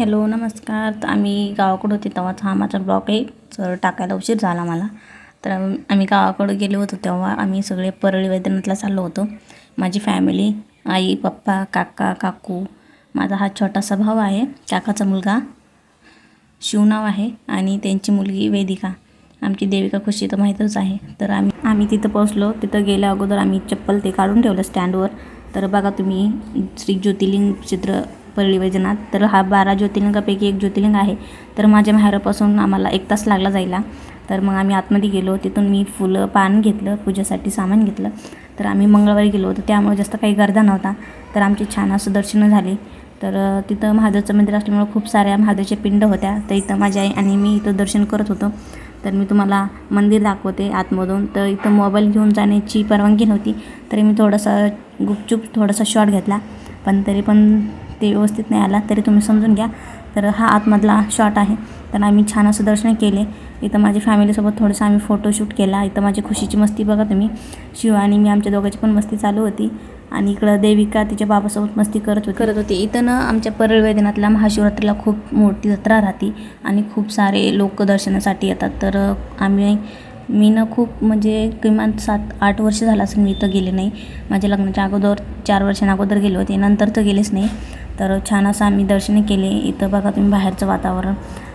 Hello नमस्कार. तर आम्ही गावाकडं होते तेव्हाच हा माझा ब्लॉग आहे. तर टाकायला उशीर झाला मला. तर आम्ही गावाकडं गेलो होतो तेव्हा. आम्ही सगळे परळी वैद्यनाथला चाललो होतो. माझी फॅमिली आई पप्पा काका काकू माझा हा छोटासा भाऊ आहे. काकाचा मुलगा शिवनाव आहे आणि त्यांची मुलगी वेदिका. आमची देविका खुशी तर माहीतच आहे. तर आम्ही आम्ही तिथं पोहोचलो. तिथं गेल्या अगोदर आम्ही चप्पल ते काढून ठेवलं स्टँडवर तर बघा तुम्ही श्री ज्योतिर्लिंग चित्र परळी वैजनाथ तर हा बारा ज्योतिर्लिंगापैकी एक ज्योतिर्लिंग आहे. तर माझ्या माहेरापासून आम्हाला एक तास लागला जायला. तर मग आम्ही आतमध्ये गेलो. तिथून मी फुलं पान घेतलं पूजेसाठी सामान घेतलं. तर आम्ही मंगळवारी गेलो होतो. त्यामुळे जास्त काही गर्दा नव्हता. तर आमची छान असं दर्शनं झाली. तर तिथं महादेवचं मंदिर असल्यामुळे खूप साऱ्या महादेवच्या पिंड होत्या. तर इथं माझ्या आई आणि मी इथं दर्शन करत होतो. तर मी तुम्हाला मंदिर दाखवते आतमधून. तर इथं मोबाईल घेऊन जाण्याची परवानगी नव्हती. तरी मी थोडासा गुपचूप थोडासा शॉट घेतला. पण तरी पण ते व्यवस्थित नाही आला तरी तुम्ही समजून घ्या. तर हा आतमधला शॉट आहे. तर आम्ही छान असं दर्शन केले. इथं माझ्या फॅमिलीसोबत थोडंसं आम्ही फोटोशूट केला. इथं माझी खुशीची मस्ती बघा तुम्ही. शिव आणि मी आमच्या दोघांची पण मस्ती चालू होती. आणि इकडं देविका तिच्या बाबासोबत मस्ती करत होती. करत होती. इथं ना आमच्या परळ वैद्यनाथला महाशिवरात्रीला खूप मोठी जत्रा राहते आणि खूप सारे लोक दर्शनासाठी येतात. तर आम्ही मी ना खूप म्हणजे किमान सात आठ वर्ष झालं असं मी इथं गेले नाही. माझ्या लग्नाच्या अगोदर चार वर्षांअगोदर अगोदर गेले होते. नंतर तर गेलेच नाही. तर छान असं आम्ही दर्शन केले. इथं बघा तुम्ही बाहेरचं वातावरण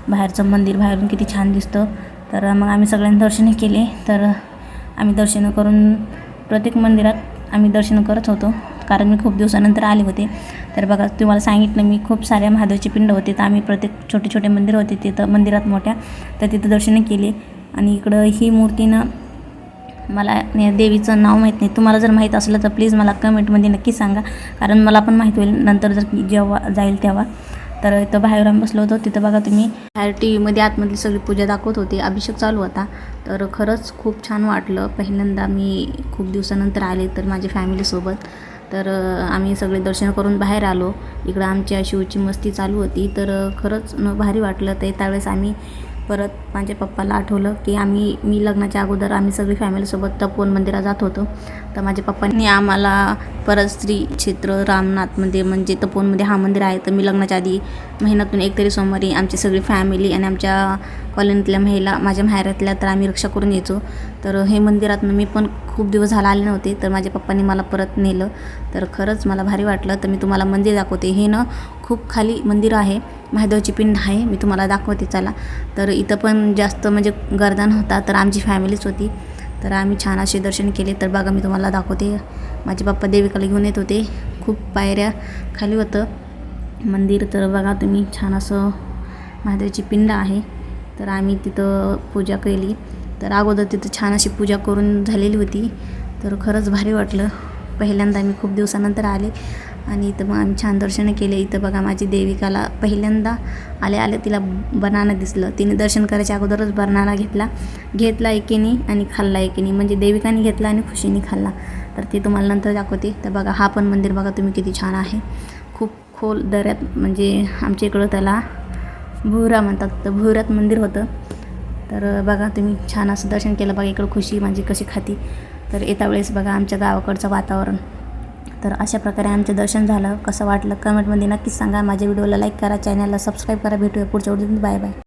बाहेरचं मंदिर बाहेरून किती छान दिसतं. तर मग आम्ही सगळ्यांनी दर्शन केले. तर आम्ही दर्शनं करून प्रत्येक मंदिरात आम्ही दर्शन करत होतो. कारण मी खूप दिवसानंतर आले होते. तर बघा तुम्हाला सांगितलं मी खूप साऱ्या महादेवचे पिंड होते. तर आम्ही प्रत्येक छोटे छोटे मंदिर होते. तिथं मंदिरात मोठ्या तर तिथं दर्शनं केले. आणि इकडं ही मूर्तीनं मला या देवीचं नाव माहीत नाही. तुम्हाला जर माहीत असलं तर प्लीज मला कमेंटमध्ये नक्की सांगा. कारण मला पण माहीत होईल नंतर जर जेव्हा जाईल तेव्हा. तर इथं बाहेर आम्ही बसलो होतो. तिथं बघा तुम्ही बाहेर टी व्हीमध्ये आतमधली सगळी पूजा दाखवत होती. अभिषेक चालू होता. तर खरंच खूप छान वाटलं. पहिल्यांदा मी खूप दिवसानंतर आले तर माझ्या फॅमिलीसोबत तर आम्ही सगळे दर्शन करून बाहेर आलो. इकडं आमच्या शिवची मस्ती चालू होती. तर खरंच न भारी वाटलं. तर त्यावेळेस आम्ही परत माझ्या पप्पाला आठवलं की आम्ही मी लग्नाच्या अगोदर आम्ही सगळी फॅमिलीसोबत तपोवन मंदिरात जात होतो. तर माझ्या पप्पांनी आम्हाला परत श्री क्षेत्र रामनाथ मंदिर म्हणजे तपोवनमध्ये हा मंदिर आहे. तर मी लग्नाच्या आधी महिन्यातून एक तरी सोमवारी आमची सगळी फॅमिली आणि आमच्या कॉलनीतल्या महिला माझ्या माहेरातल्या तर आम्ही रक्षा करून यायचो. तर हे मंदिरातनं मी पण खूप दिवस झाला आले नव्हते तर माझ्या पप्पांनी मला परत नेलं. तर खरंच मला भारी वाटलं. तर मी तुम्हाला मंदिर दाखवते. हे ना खूप खाली मंदिर आहे. महादेवाची पिंड आहे. मी तुम्हाला दाखवते. चला. तर इथं पण जास्त म्हणजे गर्दा नव्हता तर आमची फॅमिलीच होती. तर आम्ही छान असे दर्शन केले. तर बघा मी तुम्हाला दाखवते. माझे पप्पा देविकाला घेऊन येत होते. खूप पायऱ्या खाली होतं मंदिर. तर बघा तुम्ही छान असं महादेवाची पिंड आहे. तर आम्ही तिथं पूजा केली. तर अगोदर तिथं छान अशी पूजा करून झालेली होती. तर खरंच भारी वाटलं. पहिल्यांदा मी खूप दिवसानंतर आले आणि इथं मग आम्ही छान दर्शनं केले. इथं बघा माझी देविकाला पहिल्यांदा आले आले तिला बनाना दिसलं. तिने दर्शन करायच्या अगोदरच बनाना घेतला. घेतला एकीने आणि खाल्ला एकीने. म्हणजे देविकाने घेतला आणि खुशीने खाल्ला. तर ते तुम्हाला नंतर दाखवते. तर बघा हा पण मंदिर बघा तुम्ही किती छान आहे. खूप खोल दऱ्यात म्हणजे आमच्या इकडं त्याला भुरा म्हणतात. तर भुऱ्यात मंदिर होतं. तर बघा तुम्ही छान असं दर्शन केलं बघा इकडं खुशी माझी कशी खाती. तर येत्या वेळेस बघा आमच्या गावाकडचं वातावरण. तर अशा प्रकारे आमचं दर्शन झालं. कसं वाटलं? कमेंटमध्ये नक्कीच सांगा. माझ्या व्हिडिओला लाईक करा चॅनलला सबस्क्राईब करा. भेटूया पुढच्या व्हिडिओमध्ये बाय बाय